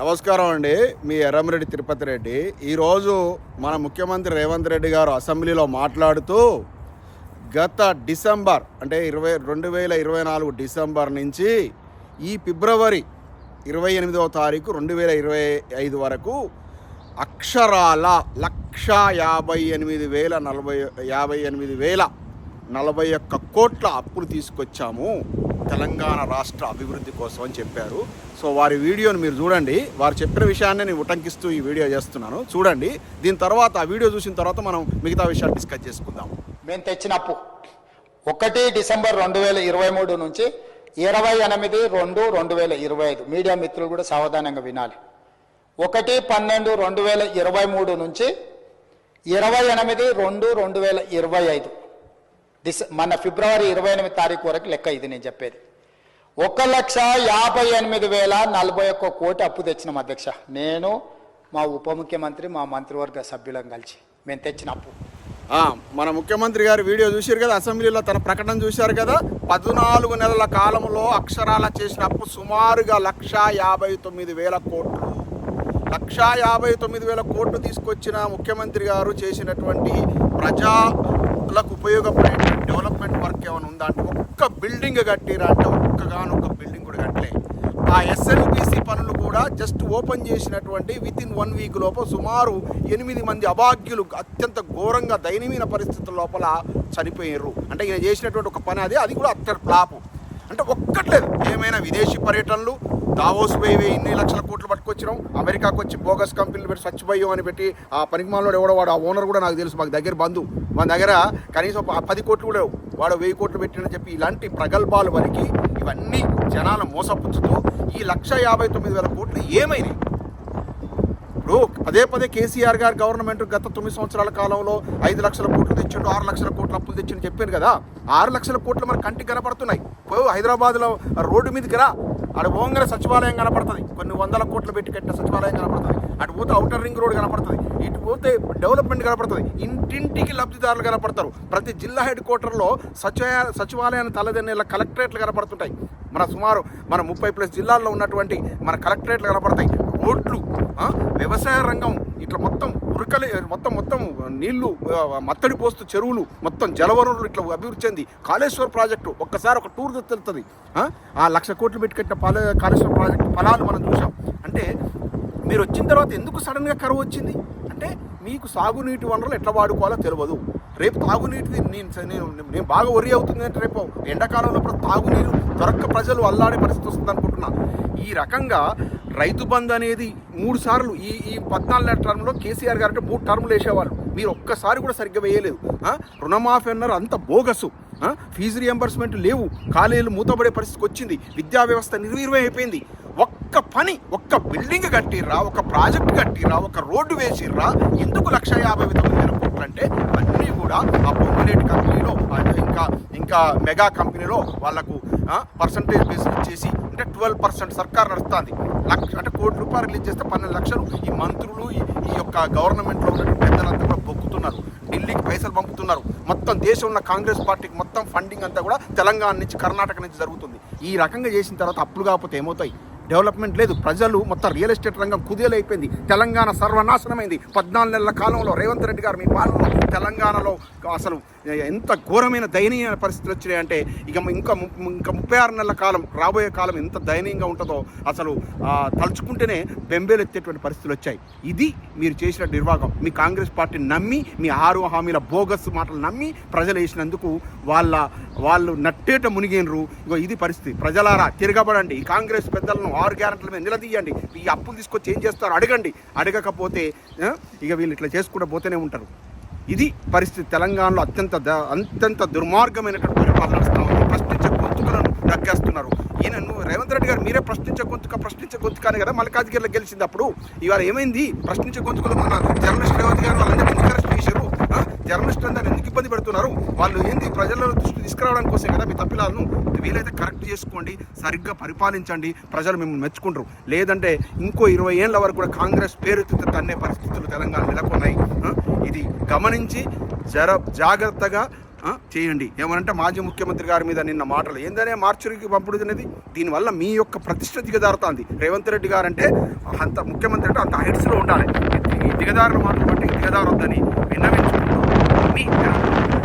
నమస్కారం అండి. మీ ఎర్రమరెడ్డి తిరుపతి రెడ్డి. ఈరోజు మన ముఖ్యమంత్రి రేవంత్ రెడ్డి గారు అసెంబ్లీలో మాట్లాడుతూ గత డిసెంబర్ అంటే ఇరవై రెండు వేల ఇరవై నాలుగు డిసెంబర్ నుంచి ఈ ఫిబ్రవరి ఇరవై ఎనిమిదవ తారీఖు రెండు వేల ఇరవై ఐదు వరకు అక్షరాల లక్ష యాభై ఎనిమిది వేల నలభై యాభై ఎనిమిది వేల నలభై ఒక్క కోట్ల అప్పులు తీసుకొచ్చాము. తెలంగాణ రాష్ట్ర అభివృద్ధి కోసం అని చెప్పారు. సో వారి వీడియోని మీరు చూడండి. వారు చెప్పిన విషయాన్ని నేను ఉటంకిస్తూ ఈ వీడియో చేస్తున్నాను. చూడండి. దీని తర్వాత ఆ వీడియో చూసిన తర్వాత మనం మిగతా విషయాలు డిస్కస్ చేసుకుందాం. మేము తెచ్చిన అప్పు. ఒకటి డిసెంబర్ రెండు వేల ఇరవై మూడు నుంచి ఇరవై ఎనిమిది రెండు రెండు వేల ఇరవై ఐదు. మీడియా మిత్రులు కూడా సావధానంగా వినాలి. ఒకటి పన్నెండు రెండు వేల ఇరవై మూడు నుంచి ఇరవై ఎనిమిది రెండు రెండు వేల ఇరవై ఐదు. డిస్ మన ఫిబ్రవరి ఇరవై ఎనిమిది తారీఖు వరకు లెక్క ఇది నేను చెప్పేది. ఒక లక్ష యాభై ఎనిమిది వేల నలభై ఒక్క కోటి అప్పు తెచ్చినాం అధ్యక్ష. నేను మా ఉప ముఖ్యమంత్రి మా మంత్రివర్గ సభ్యులం కలిసి మేము తెచ్చిన అప్పు. మన ముఖ్యమంత్రి గారు వీడియో చూశారు కదా అసెంబ్లీలో తన ప్రకటన చూశారు కదా పద్నాలుగు నెలల కాలంలో అక్షరాల చేసిన అప్పు సుమారుగా లక్ష యాభై తొమ్మిది వేల కోట్లు. లక్ష యాభై తొమ్మిది వేల కోట్లు తీసుకొచ్చిన ముఖ్యమంత్రి గారు చేసినటువంటి ప్రజా లకు ఉపయోగపడే డెవలప్మెంట్ వర్క్ ఏమైనా ఉందా అంటే ఒక్క బిల్డింగ్ కట్టిరా అంటే ఒక్కగానొక్క బిల్డింగ్ కూడా కట్టలే. ఆ ఎస్ఎల్బిసి పనులు కూడా జస్ట్ ఓపెన్ చేసినటువంటి విత్ ఇన్ వన్ వీక్ లోపల సుమారు ఎనిమిది మంది అభాగ్యులు అత్యంత ఘోరంగా దయనీయమైన పరిస్థితుల లోపల చనిపోయారు అంటే ఈయన చేసినటువంటి ఒక పని అది అది కూడా అత్తర్ ఫ్లాపు అంటే ఒక్కట్లేదు ఏమైనా విదేశీ పర్యటనలు దావోస్ పోయి ఇన్ని లక్షల కోట్లు పట్టుకొచ్చినాం. అమెరికాకు వచ్చి బోగస్ కంపెనీలు పెట్టి స్వచ్ఛభయం అని పెట్టి ఆ పనికిమాలలో ఎవడో వాడు ఆ ఓనర్ కూడా నాకు తెలుసు మాకు దగ్గర బంధు. మన దగ్గర కనీసం పది కోట్లు కూడా వాడు వెయ్యి కోట్లు పెట్టినని చెప్పి ఇలాంటి ప్రగల్భాలు వరకు ఇవన్నీ జనాలు మోసపుచ్చుతూ ఈ లక్ష యాభై తొమ్మిది వేల కోట్లు ఏమైనాయి? ఇప్పుడు పదే పదే కేసీఆర్ గారు గవర్నమెంట్ గత తొమ్మిది సంవత్సరాల కాలంలో ఐదు లక్షల కోట్లు తెచ్చిండు ఆరు లక్షల కోట్లు అప్పులు తెచ్చిండు చెప్పాను కదా. ఆరు లక్షల కోట్లు మన కంటికి కనపడుతున్నాయి. హైదరాబాద్లో రోడ్డు మీదకి రా. అటు పోగానే సచివాలయం కనపడుతుంది. కొన్ని వందల కోట్లు పెట్టి కట్టిన సచివాలయం కనపడుతుంది. అటు పోతే అవుటర్ రింగ్ రోడ్ కనపడుతుంది. ఇటు పోతే డెవలప్మెంట్ కనపడుతుంది. ఇంటింటికి లబ్ధిదారులు కనపడతారు. ప్రతి జిల్లా హెడ్ క్వార్టర్లో సచివాలయ సచివాలయాన్ని తలదన్నేళ్ళ కలెక్టరేట్లు కనపడుతుంటాయి. మన సుమారు మన ముప్పై ప్లస్ జిల్లాల్లో ఉన్నటువంటి మన కలెక్టరేట్లు కనపడతాయి. రోడ్లు వ్యవసాయ రంగం ఇట్లా మొత్తం ఉరకలే మొత్తం మొత్తం నీళ్ళు మత్తడి పోస్తూ చెరువులు మొత్తం జలవనరులు ఇట్లా అభివృద్ధి చెంది కాళేశ్వర ప్రాజెక్టు ఒక్కసారి ఒక టూర్ తెలుస్తుంది ఆ లక్ష కోట్లు పెట్టి కట్టిన పాల కాళేశ్వర ప్రాజెక్టు ఫలాలు మనం చూసాం. అంటే మీరు వచ్చిన తర్వాత ఎందుకు సడన్గా కరువు వచ్చింది? అంటే మీకు సాగునీటి వనరులు ఎట్లా వాడుకోవాలో తెలియదు రేపు తాగునీటిది నేను నేను నేను బాగా వరి అవుతుంది అంటే రేపు ఎండాకాలంలో తాగునీరు దొరక్క ప్రజలు అల్లాడే పరిస్థితి వస్తుంది అనుకుంటున్నా ఈ రకంగా రైతు బంధు అనేది మూడు సార్లు ఈ ఈ పద్నాలుగు నెలల టర్మ్లో కేసీఆర్ గారు అంటే మూడు టర్ములు వేసేవాళ్ళు. మీరు ఒక్కసారి కూడా సరిగ్గా వేయలేదు. రుణమాఫీ అన్నారు అంత బోగసు. ఫీజు రియంబర్స్మెంట్ లేవు. కాలేజీలు మూతపడే పరిస్థితికి వచ్చింది. విద్యా వ్యవస్థ నిర్వీర్యం అయిపోయింది. ఒక్క పని ఒక్క బిల్డింగ్ కట్టిర్రా ఒక ప్రాజెక్ట్ కట్టిర్రా ఒక రోడ్డు వేసిర్రా ఎందుకు లక్ష యాభై తొమ్మిది కోట్లు అంటే అన్నీ కూడా ఆ పొంగులేటి కంపెనీలో ఇంకా ఇంకా మెగా కంపెనీలో వాళ్ళకు పర్సంటేజ్ బేస్ వచ్చేసి అంటే ట్వెల్వ్ పర్సెంట్ సర్కార్ నడుస్తుంది. లక్ష అంటే కోటి రూపాయలు రిలీజ్ చేస్తే పన్నెండు లక్షలు ఈ మంత్రులు ఈ యొక్క గవర్నమెంట్లో ఉన్నటువంటి పెద్దలంతా కూడా బొక్కుతున్నారు. ఢిల్లీకి పైసలు పంపుతున్నారు. మొత్తం దేశం ఉన్న కాంగ్రెస్ పార్టీకి మొత్తం ఫండింగ్ అంతా కూడా తెలంగాణ నుంచి కర్ణాటక నుంచి జరుగుతుంది. ఈ రకంగా చేసిన తర్వాత అప్పులు కాకపోతే ఏమవుతాయి? డెవలప్మెంట్ లేదు. ప్రజలు మొత్తం రియల్ ఎస్టేట్ రంగం కుదేలైపోయింది. తెలంగాణ సర్వనాశనమైంది. పద్నాలుగు నెలల కాలంలో రేవంత్ రెడ్డి గారు మీ పాలనలో తెలంగాణలో అసలు ఎంత ఘోరమైన దయనీయమైన పరిస్థితులు వచ్చినాయంటే ఇక ఇంకా ము- ఇంకా ముప్పై ఆరు నెలల కాలం రాబోయే కాలం ఎంత దయనీయంగా ఉంటుందో అసలు తలుచుకుంటేనే తలుచుకుంటేనే బెంబేలెత్తేటువంటి పరిస్థితులు వచ్చాయి. ఇది మీరు చేసిన నిర్వాహకం. మీ కాంగ్రెస్ పార్టీని నమ్మి మీ ఆరు హామీల బోగస్ మాటలు నమ్మి ప్రజలు వేసినందుకు వాళ్ళ వాళ్ళు నట్టేట మునిగినరు ఇగో ఇది పరిస్థితి. ప్రజలారా తిరగబడండి. ఈ కాంగ్రెస్ పెద్దలను ఆరు గ్యారెంట్ల మీద నిలదీయండి. ఈ అప్పులు తీసుకొచ్చి ఏం చేస్తారు అడగండి. అడగకపోతే ఇక వీళ్ళు ఇట్లా చేసుకుంటూ పోతూనే ఉంటారు. ఇది పరిస్థితి. తెలంగాణలో అత్యంత ద- అత్యంత దుర్మార్గమైనటువంటి పరిపాలన ప్రశ్నించే గొంతుకలను నగ్గేస్తున్నారు ఈయన రేవంత్ రెడ్డి గారు మీరే ప్రశ్నించే గొంతుక ప్రశ్నించే గొంతుకానే కదా మల్కాజ్గిరిలో గెలిచింది అప్పుడు. ఇవాళ ఏమైంది? ప్రశ్నించే గొంతుకలు మన జర్నలిస్ట్ రేవంత్ గారు వాళ్ళందరూ ఎందుకు అరెస్ట్ చేశారు ఆ? జర్నలిస్టులు అందరూ ఎందుకు ఇబ్బంది పెడుతున్నారు? వాళ్ళు ఏంది ప్రజల దృష్టి తీసుకురావడానికి కోసం కదా మీ తప్పిలాలను వీలైతే కరెక్ట్ చేసుకోండి సరిగ్గా పరిపాలించండి ప్రజలు మిమ్మల్ని మెచ్చుకుంటారు. లేదంటే ఇంకో ఇరవై ఏళ్ళ వరకు కూడా కాంగ్రెస్ పేరు తన్నే పరిస్థితులు తెలంగాణ నెలకొన్నాయి. ఇది గమనించి జర జాగ్రత్తగా చేయండి. ఏమనంటే మాజీ ముఖ్యమంత్రి గారి మీద నిన్న మాటలు. ఏందనే మార్చురికి పంపుడు అనేది దీనివల్ల మీ యొక్క ప్రతిష్ట దిగజారుతుంది రేవంత్ రెడ్డి గారు అంటే అంత ముఖ్యమంత్రి అంటే అంత హైట్స్లో ఉండాలి. దిగదారులు దిగజారుల మాటలు బట్టి దిగజారొద్దని mamita.